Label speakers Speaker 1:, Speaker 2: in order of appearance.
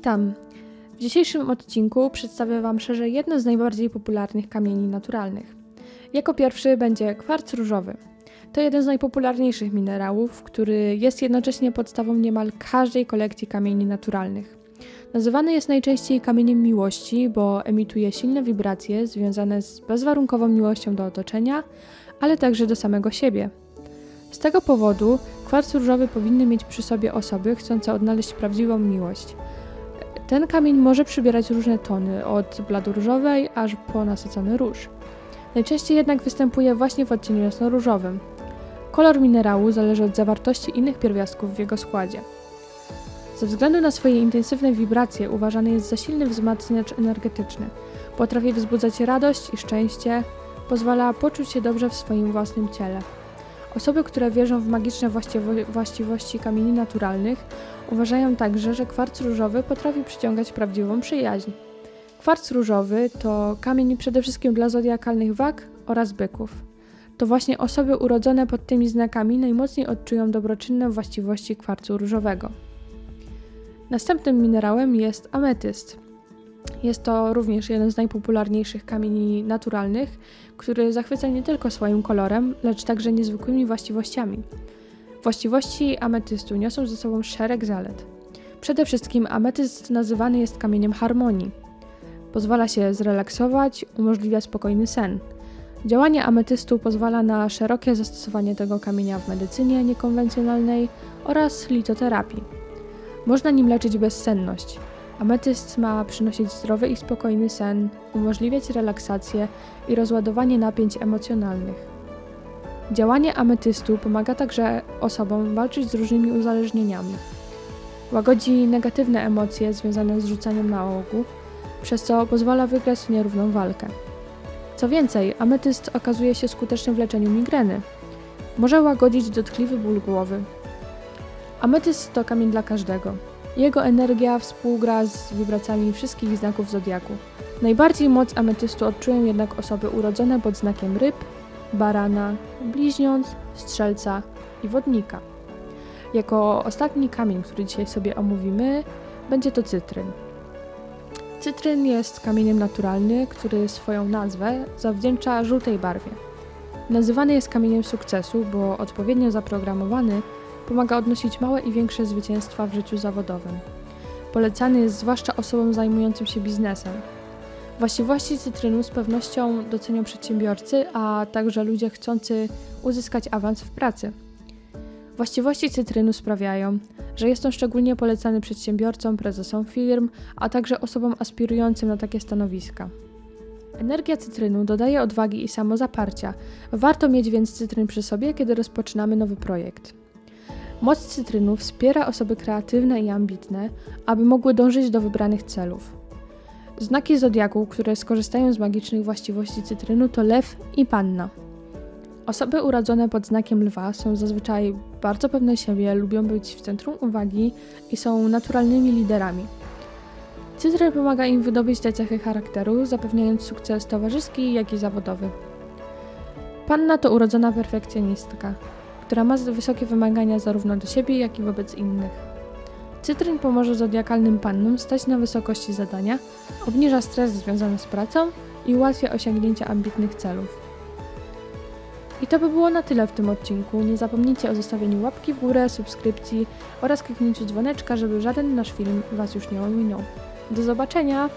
Speaker 1: Witam! W dzisiejszym odcinku przedstawię Wam szerzej jedno z najbardziej popularnych kamieni naturalnych. Jako pierwszy będzie kwarc różowy. To jeden z najpopularniejszych minerałów, który jest jednocześnie podstawą niemal każdej kolekcji kamieni naturalnych. Nazywany jest najczęściej kamieniem miłości, bo emituje silne wibracje związane z bezwarunkową miłością do otoczenia, ale także do samego siebie. Z tego powodu kwarc różowy powinny mieć przy sobie osoby chcące odnaleźć prawdziwą miłość. Ten kamień może przybierać różne tony, od bladoróżowej aż po nasycony róż. Najczęściej jednak występuje właśnie w odcieniu jasnoróżowym. Kolor minerału zależy od zawartości innych pierwiastków w jego składzie. Ze względu na swoje intensywne wibracje uważany jest za silny wzmacniacz energetyczny. Potrafi wzbudzać radość i szczęście, pozwala poczuć się dobrze w swoim własnym ciele. Osoby, które wierzą w magiczne właściwo- właściwości kamieni naturalnych, uważają także, że kwarc różowy potrafi przyciągać prawdziwą przyjaźń. Kwarc różowy to kamień przede wszystkim dla zodiakalnych wag oraz byków. To właśnie osoby urodzone pod tymi znakami najmocniej odczują dobroczynne właściwości kwarcu różowego. Następnym minerałem jest ametyst. Jest to również jeden z najpopularniejszych kamieni naturalnych, który zachwyca nie tylko swoim kolorem, lecz także niezwykłymi właściwościami. Właściwości ametystu niosą ze sobą szereg zalet. Przede wszystkim ametyst nazywany jest kamieniem harmonii. Pozwala się zrelaksować, umożliwia spokojny sen. Działanie ametystu pozwala na szerokie zastosowanie tego kamienia w medycynie niekonwencjonalnej oraz litoterapii. Można nim leczyć bezsenność. Ametyst ma przynosić zdrowy i spokojny sen, umożliwiać relaksację i rozładowanie napięć emocjonalnych. Działanie ametystu pomaga także osobom walczyć z różnymi uzależnieniami. Łagodzi negatywne emocje związane z rzucaniem nałogu, przez co pozwala wygrać nierówną walkę. Co więcej, ametyst okazuje się skuteczny w leczeniu migreny. Może łagodzić dotkliwy ból głowy. Ametyst to kamień dla każdego. Jego energia współgra z wibracjami wszystkich znaków zodiaku. Najbardziej moc ametystu odczują jednak osoby urodzone pod znakiem ryb, barana, bliźniąt, strzelca i wodnika. Jako ostatni kamień, który dzisiaj sobie omówimy, będzie to cytryn. Cytryn jest kamieniem naturalny, który swoją nazwę zawdzięcza żółtej barwie. Nazywany jest kamieniem sukcesu, bo odpowiednio zaprogramowany pomaga odnosić małe i większe zwycięstwa w życiu zawodowym. Polecany jest zwłaszcza osobom zajmującym się biznesem. Właściwości cytrynu z pewnością docenią przedsiębiorcy, a także ludzie chcący uzyskać awans w pracy. Właściwości cytrynu sprawiają, że jest on szczególnie polecany przedsiębiorcom, prezesom firm, a także osobom aspirującym na takie stanowiska. Energia cytrynu dodaje odwagi i samozaparcia. Warto mieć więc cytryn przy sobie, kiedy rozpoczynamy nowy projekt. Moc cytrynu wspiera osoby kreatywne i ambitne, aby mogły dążyć do wybranych celów. Znaki zodiaku, które skorzystają z magicznych właściwości cytrynu to lew i panna. Osoby urodzone pod znakiem lwa są zazwyczaj bardzo pewne siebie, lubią być w centrum uwagi i są naturalnymi liderami. Cytryn pomaga im wydobyć te cechy charakteru, zapewniając sukces towarzyski, jak i zawodowy. Panna to urodzona perfekcjonistka, która ma wysokie wymagania zarówno do siebie, jak i wobec innych. Cytryn pomoże zodiakalnym pannom stać na wysokości zadania, obniża stres związany z pracą i ułatwia osiągnięcie ambitnych celów. I to by było na tyle w tym odcinku. Nie zapomnijcie o zostawieniu łapki w górę, subskrypcji oraz kliknięciu dzwoneczka, żeby żaden nasz film Was już nie ominął. Do zobaczenia!